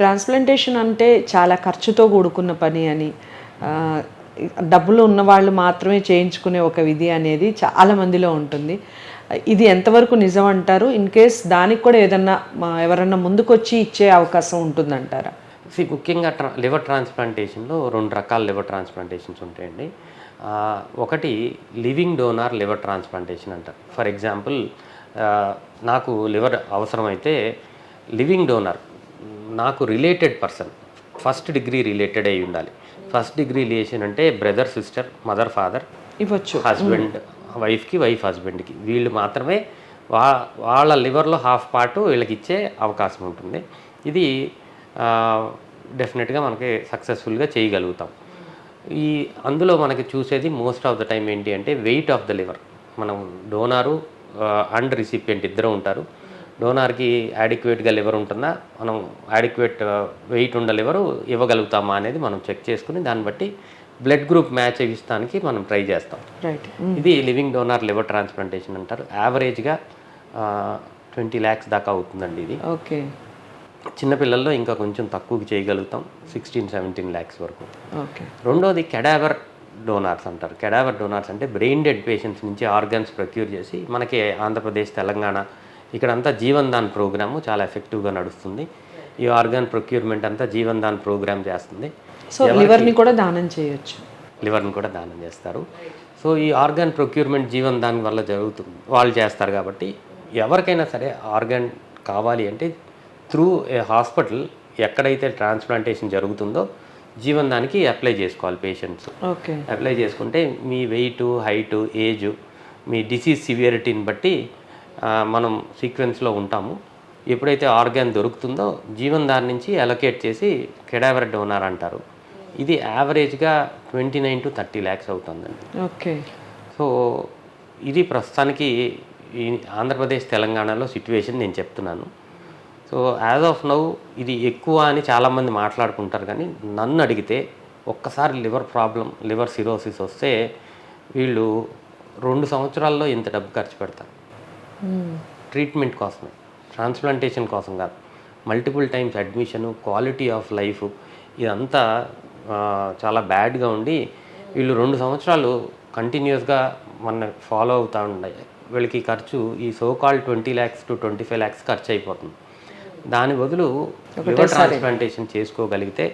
Transplantation అంటే చాలా ఖర్చుతో కూడుకున్న పని అని డబ్బులు ఉన్న వాళ్ళు మాత్రమే చేయించుకునే ఒక విధి అనేది చాలా మందిలో ఉంటుంది. ఇది ఎంతవరకు నిజం అంటారు? ఇన్ కేస్ దానికి కూడా ఏదన్నా మా ఎవరన్నా ముందుకొచ్చి ఇచ్చే అవకాశం ఉంటుందంటారా? సి ముఖ్యంగా ట్రా లివర్ ట్రాన్స్ప్లాంటేషన్లో రెండు రకాల లివర్ ట్రాన్స్ప్లాంటేషన్స్ ఉంటాయండి. ఒకటి లివింగ్ డోనార్ లివర్ ట్రాన్స్ప్లాంటేషన్ అంటారు ఫర్ ఎగ్జాంపుల్ నాకు లివర్ అవసరమైతే లివింగ్ డోనర్ నాకు related person first degree related అయి ఉండాలి. ఫస్ట్ డిగ్రీ రిలేషన్ అంటే బ్రదర్ సిస్టర్ మదర్ ఫాదర్ ఇవ్వచ్చు. హస్బెండ్ వైఫ్కి వైఫ్ హస్బెండ్కి వీళ్ళు మాత్రమే వా వాళ్ళ లివర్లో హాఫ్ పార్ట్ వీళ్ళకి ఇచ్చే అవకాశం ఉంటుంది. ఇది డెఫినెట్గా మనకి సక్సెస్ఫుల్గా చేయగలుగుతాం. ఈ అందులో మనకి చూసేది మోస్ట్ ఆఫ్ ద టైం ఏంటి అంటే వెయిట్ ఆఫ్ ద లివర్ మనం డోనారు అండ్ రిసిపియంట్ ఇద్దరు ఉంటారు. డోనార్కి యాడిక్వేట్గా లివర్ ఉంటుందా? మనం యాడిక్వేట్ వెయిట్ ఉన్న లివర్ ఇవ్వగలుగుతామా అనేది మనం చెక్ చేసుకుని దాన్ని బట్టి బ్లడ్ గ్రూప్ మ్యాచ్ ఇస్తానికి మనం ట్రై చేస్తాం. రైట్. ఇది లివింగ్ డోనార్ లివర్ ట్రాన్స్ప్లాంటేషన్ అంటారు. యావరేజ్గా ట్వంటీ ల్యాక్స్ దాకా అవుతుందండి ఇది. ఓకే. చిన్నపిల్లల్లో ఇంకా కొంచెం తక్కువకి చేయగలుగుతాం సిక్స్టీన్ సెవెంటీన్ ల్యాక్స్ వరకు. ఓకే. రెండోది కెడావర్ డోనార్స్ అంటారు. కెడావర్ డోనార్స్ అంటే బ్రెయిన్ డెడ్ పేషెంట్స్ నుంచి ఆర్గన్స్ ప్రొక్యూర్ చేసి మనకి ఆంధ్రప్రదేశ్ తెలంగాణ ఇక్కడంతా జీవన్ దాన్ ప్రోగ్రాము చాలా ఎఫెక్టివ్గా నడుస్తుంది. ఈ ఆర్గాన్ ప్రొక్యూర్మెంట్ అంతా జీవన్ దాన్ ప్రోగ్రామ్ చేస్తుంది. సో లివర్ని కూడా దానం చేయొచ్చు. లివర్ని కూడా దానం చేస్తారు. సో ఈ ఆర్గాన్ ప్రొక్యూర్మెంట్ జీవన్ దాని వల్ల జరుగుతుంది వాళ్ళు చేస్తారు కాబట్టి ఎవరికైనా సరే ఆర్గాన్ కావాలి అంటే త్రూ ఏ హాస్పిటల్ ఎక్కడైతే ట్రాన్స్ప్లాంటేషన్ జరుగుతుందో జీవన్ దానికి అప్లై చేసుకోవాలి పేషెంట్స్. ఓకే. అప్లై చేసుకుంటే మీ వెయిట్ హైట్ ఏజ్ మీ డిసీజ్ సివియరిటీని బట్టి మనం సీక్వెన్స్లో ఉంటాము. ఎప్పుడైతే ఆర్గాన్ దొరుకుతుందో జీవన్ దాని నుంచి అలొకేట్ చేసి కెడావర్ డోనార్ అంటారు. ఇది యావరేజ్గా twenty nine to thirty lakhs అవుతుందండి. ఓకే. సో ఇది ప్రస్తుతానికి ఈ ఆంధ్రప్రదేశ్ తెలంగాణలో సిట్యువేషన్ నేను చెప్తున్నాను. సో యాజ్ ఆఫ్ నౌ ఇది ఎక్కువ అని చాలామంది మాట్లాడుకుంటారు కానీ నన్ను అడిగితే ఒక్కసారి లివర్ ప్రాబ్లం లివర్ సిరోసిస్ వస్తే వీళ్ళు రెండు సంవత్సరాల్లో ఇంత డబ్బు ఖర్చు పెడతారు. ట్రీట్మెంట్ కోసమే ట్రాన్స్ప్లాంటేషన్ కోసం కాదు. Multiple times admission quality of life ఇదంతా చాలా బ్యాడ్గా ఉండి వీళ్ళు రెండు సంవత్సరాలు కంటిన్యూస్గా మన ఫాలో అవుతూ ఉన్నాయి వీళ్ళకి ఖర్చు ఈ so call twenty lakhs to twenty five lakhs ఖర్చు అయిపోతుంది దాని బదులు లివర్ ట్రాన్స్ప్లాంటేషన్ చేసుకోగలిగితే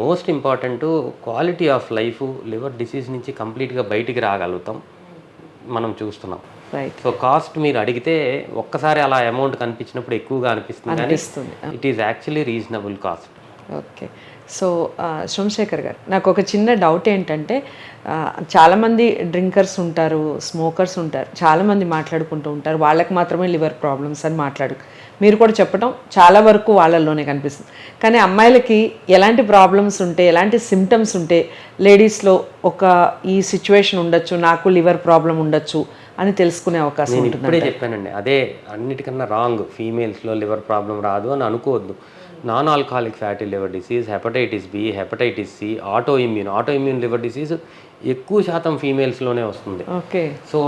most important quality of life liver disease నుంచి కంప్లీట్గా బయటికి రాగలుగుతాం. మనం చూస్తున్నాం. రైట్ సో కాస్ట్ మీరు అడిగితే ఒక్కసారి అలా అమౌంట్ కనిపించినప్పుడు ఎక్కువగా అనిపిస్తుంది కానీ అనిపిస్తుంది. It is actually reasonable cost okay so Somashekar garu నాకు ఒక చిన్న డౌట్ ఏంటంటే ఆ, చాలామంది డ్రింకర్స్ ఉంటారు స్మోకర్స్ ఉంటారు చాలామంది మాట్లాడుకుంటూ ఉంటారు వాళ్ళకి మాత్రమే లివర్ ప్రాబ్లమ్స్ అని మాట్లాడు మీరు కూడా చెప్పడం చాలా వరకు వాళ్ళల్లోనే కనిపిస్తుంది. కానీ అమ్మాయిలకి ఎలాంటి ప్రాబ్లమ్స్ ఉంటే ఎలాంటి సిమ్టమ్స్ ఉంటే లేడీస్లో ఒక ఈ సిచ్యువేషన్ ఉండొచ్చు నాకు లివర్ ప్రాబ్లం ఉండొచ్చు అని తెలుసుకునే అవకాశం నేను ఇప్పుడే చెప్పానండి. అదే అన్నిటికన్నా రాంగ్. ఫీమేల్స్లో లివర్ ప్రాబ్లం రాదు అని అనుకోవద్దు. Non alcoholic fatty liver disease hepatitis B hepatitis C auto immune auto immune liver disease ఎక్కువ శాతం ఫీమేల్స్లోనే వస్తుంది. ఓకే. సో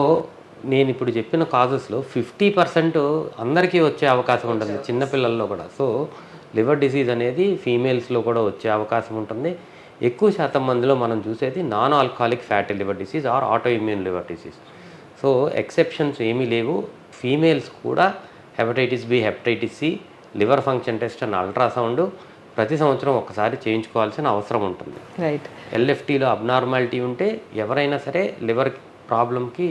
నేను ఇప్పుడు చెప్పిన కాజెస్లో ఫిఫ్టీ పర్సెంట్ అందరికీ వచ్చే అవకాశం ఉంటుంది చిన్నపిల్లల్లో కూడా. సో లివర్ డిసీజ్ అనేది ఫీమేల్స్లో కూడా వచ్చే అవకాశం ఉంటుంది. ఎక్కువ శాతం మందిలో మనం చూసేది non alcoholic fatty liver disease or auto immune liver disease. So exceptions ఏమీ లేవు. ఫీమేల్స్ కూడా hepatitis B hepatitis C liver function test and ultrasound ప్రతి సంవత్సరం ఒకసారి చేయించుకోవాల్సిన అవసరం ఉంటుంది. రైట్ ఎల్ఎఫ్టీలో అబ్నార్మాలిటీ ఉంటే ఎవరైనా సరే లివర్ ప్రాబ్లంకి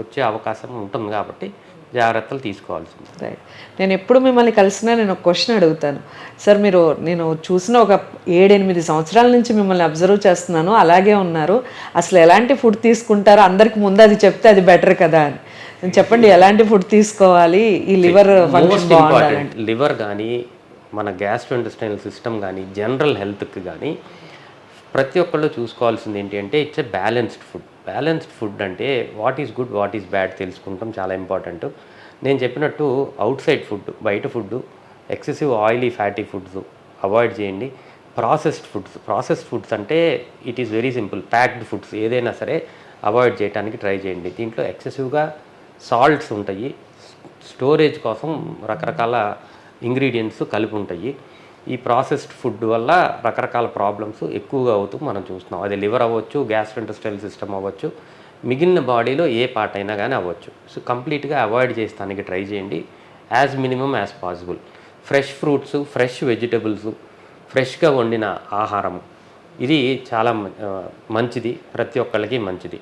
వచ్చే అవకాశం ఉంటుంది కాబట్టి జాగ్రత్తలు తీసుకోవాల్సింది రైట్ నేను ఎప్పుడు మిమ్మల్ని కలిసినా నేను ఒక క్వశ్చన్ అడుగుతాను. సార్ మీరు నేను చూసిన ఒక ఏడెనిమిది సంవత్సరాల నుంచి మిమ్మల్ని అబ్జర్వ్ చేస్తున్నాను. అలాగే ఉన్నారు. అసలు ఎలాంటి ఫుడ్ తీసుకుంటారో అందరికి ముందు అది చెప్తే అది బెటర్ కదా అని. చెప్పండి ఎలాంటి ఫుడ్ తీసుకోవాలి? ఈ లివర్ లివర్ కానీ మన గ్యాస్ట్రోఇంటెస్టైనల్ సిస్టమ్ కానీ జనరల్ హెల్త్కి కానీ ప్రతి ఒక్కళ్ళు చూసుకోవాల్సింది ఏంటి అంటే it's a balanced food balanced food అంటే what is good what is bad తెలుసుకుంటాం చాలా ఇంపార్టెంట్. నేను చెప్పినట్టు అవుట్ సైడ్ ఫుడ్ బయట food excessive oily fatty foods avoid చేయండి. ప్రాసెస్డ్ ఫుడ్స్ ప్రాసెస్డ్ ఫుడ్స్ అంటే it is very simple packed foods ఏదైనా సరే అవాయిడ్ చేయడానికి ట్రై చేయండి. దీంట్లో ఎక్సెసివ్గా సాల్ట్స్ ఉంటాయి స్టోరేజ్ కోసం రకరకాల ఇంగ్రీడియంట్స్ కలిపి ఉంటాయి ఈ ప్రాసెస్డ్ ఫుడ్ వల్ల రకరకాల ప్రాబ్లమ్స్ ఎక్కువగా అవుతూ మనం చూస్తున్నాం. అది లివర్ అవ్వచ్చు గ్యాస్ట్రెంటస్టైల్ సిస్టమ్ అవ్వచ్చు మిగిలిన బాడీలో ఏ పార్ట్ అయినా కానీ అవ్వచ్చు. సో కంప్లీట్గా అవాయిడ్ చేస్తానికి ట్రై చేయండి. As minimum as possible. Fresh fruits fresh vegetables ఫ్రెష్గా వండిన ఆహారం. ఇది చాలా మ- మంచిది. ప్రతి ఒక్కళ్ళకి మంచిది.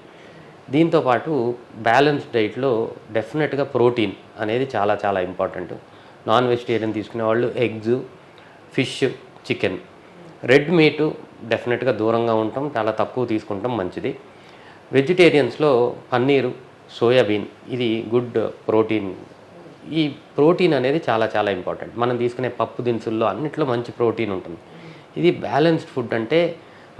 దీంతోపాటు బ్యాలెన్స్ డైట్లో డెఫినెట్గా ప్రోటీన్ అనేది చాలా చాలా ఇంపార్టెంట్. నాన్ వెజిటేరియన్ తీసుకునే వాళ్ళు eggs fish chicken. Red meat డెఫినెట్గా దూరంగా ఉంటాం చాలా తక్కువ తీసుకుంటాం మంచిది. వెజిటేరియన్స్లో పన్నీరు సోయాబీన్ ఇది గుడ్ ప్రోటీన్. ఈ ప్రోటీన్ అనేది చాలా చాలా ఇంపార్టెంట్. మనం తీసుకునే పప్పు దినుసుల్లో అన్నిట్లో మంచి ప్రోటీన్ ఉంటుంది. ఇది బ్యాలెన్స్డ్ ఫుడ్ అంటే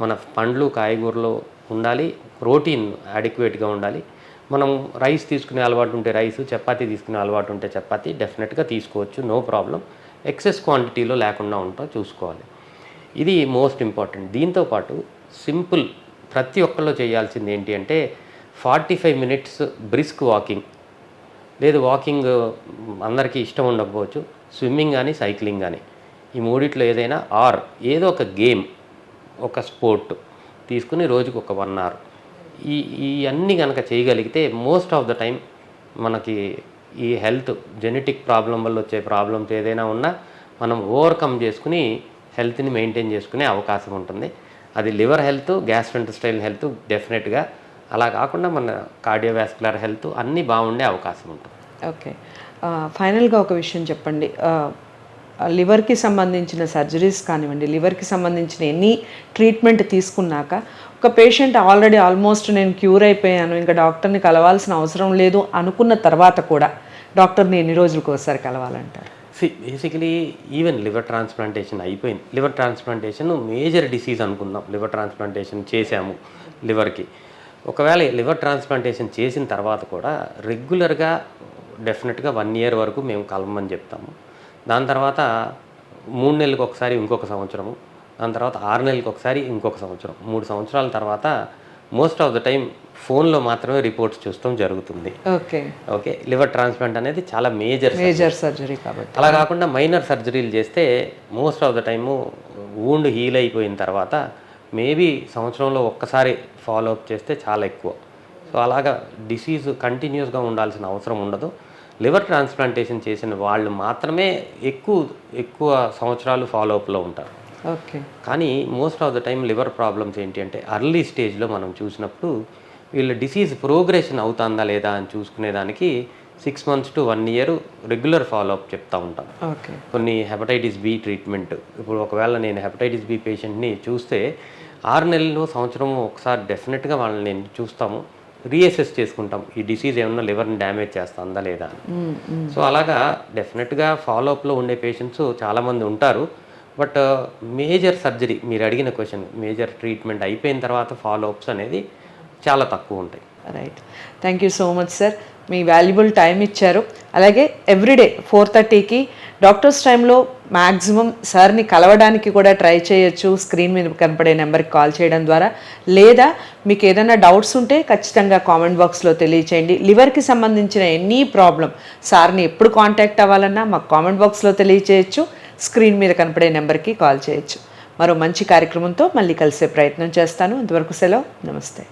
మన పండ్లు కాయగూరలు ఉండాలి ప్రోటీన్ అడిక్వేట్గా ఉండాలి. మనం రైస్ తీసుకునే అలవాటు ఉంటే రైస్ చపాతీ తీసుకునే అలవాటు ఉంటే చపాతీ డెఫినెట్గా తీసుకోవచ్చు నో ప్రాబ్లం. ఎక్సెస్ క్వాంటిటీలో లేకుండా ఉంటా చూసుకోవాలి. ఇది మోస్ట్ ఇంపార్టెంట్. దీంతోపాటు సింపుల్ ప్రతి ఒక్కళ్ళు చేయాల్సింది ఏంటి అంటే forty five minutes brisk walking. లేదు వాకింగ్ అందరికీ ఇష్టం ఉండకపోవచ్చు. స్విమ్మింగ్ కానీ సైక్లింగ్ కానీ ఈ మూడిట్లో ఏదైనా ఆర్ ఏదో ఒక గేమ్ ఒక స్పోర్ట్ తీసుకుని రోజుకు ఒక వన్ అవర్. ఈ ఈ అన్నీ కనుక చేయగలిగితే మోస్ట్ ఆఫ్ ద టైం మనకి ఈ హెల్త్ జెనెటిక్ ప్రాబ్లం వల్ల వచ్చే ప్రాబ్లమ్స్ ఏదైనా ఉన్నా మనం ఓవర్కమ్ చేసుకుని హెల్త్ని మెయింటైన్ చేసుకునే అవకాశం ఉంటుంది. అది లివర్ హెల్త్ గ్యాస్ట్రెంటస్టైల్ హెల్త్ డెఫినెట్గా. అలా కాకుండా మన కార్డియోవాస్కులర్ హెల్త్ అన్నీ బాగుండే అవకాశం ఉంటుంది. ఓకే. ఫైనల్గా ఒక విషయం చెప్పండి. లివర్కి సంబంధించిన సర్జరీస్ కానివ్వండి లివర్కి సంబంధించిన ఎన్ని ట్రీట్మెంట్ తీసుకున్నాక ఒక పేషెంట్ ఆల్రెడీ ఆల్మోస్ట్ నేను క్యూర్ అయిపోయాను ఇంకా డాక్టర్ని కలవాల్సిన అవసరం లేదు అనుకున్న తర్వాత కూడా డాక్టర్ని ఎన్ని రోజులకు ఒకసారి కలవాలంటారు? బేసికలీ ఈవెన్ లివర్ ట్రాన్స్ప్లాంటేషన్ అయిపోయింది. లివర్ ట్రాన్స్ప్లాంటేషన్ మేజర్ డిసీజ్ అనుకుందాం. లివర్ ట్రాన్స్ప్లాంటేషన్ చేశాము లివర్కి. ఒకవేళ లివర్ ట్రాన్స్ప్లాంటేషన్ చేసిన తర్వాత కూడా రెగ్యులర్గా డెఫినెట్గా వన్ ఇయర్ వరకు మేము కలవమని చెప్తాము. దాని తర్వాత మూడు నెలలకు ఒకసారి ఇంకొక సంవత్సరము దాని తర్వాత ఆరు నెలలకు ఒకసారి ఇంకొక సంవత్సరం. మూడు సంవత్సరాల తర్వాత మోస్ట్ ఆఫ్ ద టైం ఫోన్లో మాత్రమే రిపోర్ట్స్ చూస్తాం జరుగుతుంది. ఓకే. ఓకే లివర్ ట్రాన్స్ప్లాంట్ అనేది చాలా మేజర్ మేజర్ సర్జరీ. కాబట్టి. అలా కాకుండా మైనర్ సర్జరీలు చేస్తే most of the time wound heal అయిపోయిన తర్వాత మేబీ సంవత్సరంలో ఒక్కసారి ఫాలో అప్ చేస్తే చాలా ఎక్కువ. సో అలాగా డిసీజ్ కంటిన్యూస్గా ఉండాల్సిన అవసరం ఉండదు. లివర్ ట్రాన్స్ప్లాంటేషన్ చేసిన వాళ్ళు మాత్రమే ఎక్కువ ఎక్కువ సంవత్సరాలు ఫాలో అప్లో ఉంటారు. ఓకే. కానీ most of the time liver problems ఏంటి అంటే అర్లీ స్టేజ్లో మనం చూసినప్పుడు వీళ్ళ డిసీజ్ ప్రోగ్రెషన్ అవుతుందా లేదా అని చూసుకునేదానికి six months to one year regular follow up చెప్తా ఉంటాం. ఓకే. కొన్ని హెపటైటిస్ బి ట్రీట్మెంట్. ఇప్పుడు ఒకవేళ నేను హెపటైటిస్ బి పేషెంట్ని చూస్తే ఆరు నెలలు సంవత్సరం ఒకసారి డెఫినెట్గా వాళ్ళని నేను చూస్తాము. రీఅసెస్ చేసుకుంటాం. ఈ డిసీజ్ ఏమన్నా లివర్ని డ్యామేజ్ చేస్తుందా లేదా? అని సో అలాగా డెఫినెట్గా ఫాలోఅప్లో ఉండే పేషెంట్స్ చాలామంది ఉంటారు. బట్ మేజర్ సర్జరీ మీరు అడిగిన క్వశ్చన్ మేజర్ ట్రీట్మెంట్ అయిపోయిన తర్వాత ఫాలోఅప్స్ అనేది చాలా తక్కువ ఉంటాయి. Right thank you so much sir me valuable time ఇచ్చారు. అలాగే ఎవ్రీడే ఫోర్ థర్టీకి డాక్టర్స్ టైంలో మ్యాక్సిమం సార్ని కలవడానికి కూడా ట్రై చేయొచ్చు స్క్రీన్ మీద కనపడే నెంబర్కి కాల్ చేయడం ద్వారా. లేదా మీకు ఏదైనా డౌట్స్ ఉంటే ఖచ్చితంగా కామెంట్ బాక్స్లో తెలియచేయండి. లివర్కి సంబంధించిన ఎనీ ప్రాబ్లం సార్ని ఎప్పుడు కాంటాక్ట్ అవ్వాలన్నా మాకు కామెంట్ బాక్స్లో తెలియచేయచ్చు స్క్రీన్ మీద కనపడే నెంబర్కి కాల్ చేయొచ్చు. మరో మంచి కార్యక్రమంతో మళ్ళీ కలిసే ప్రయత్నం చేస్తాను. అంతవరకు సెలవు. నమస్తే.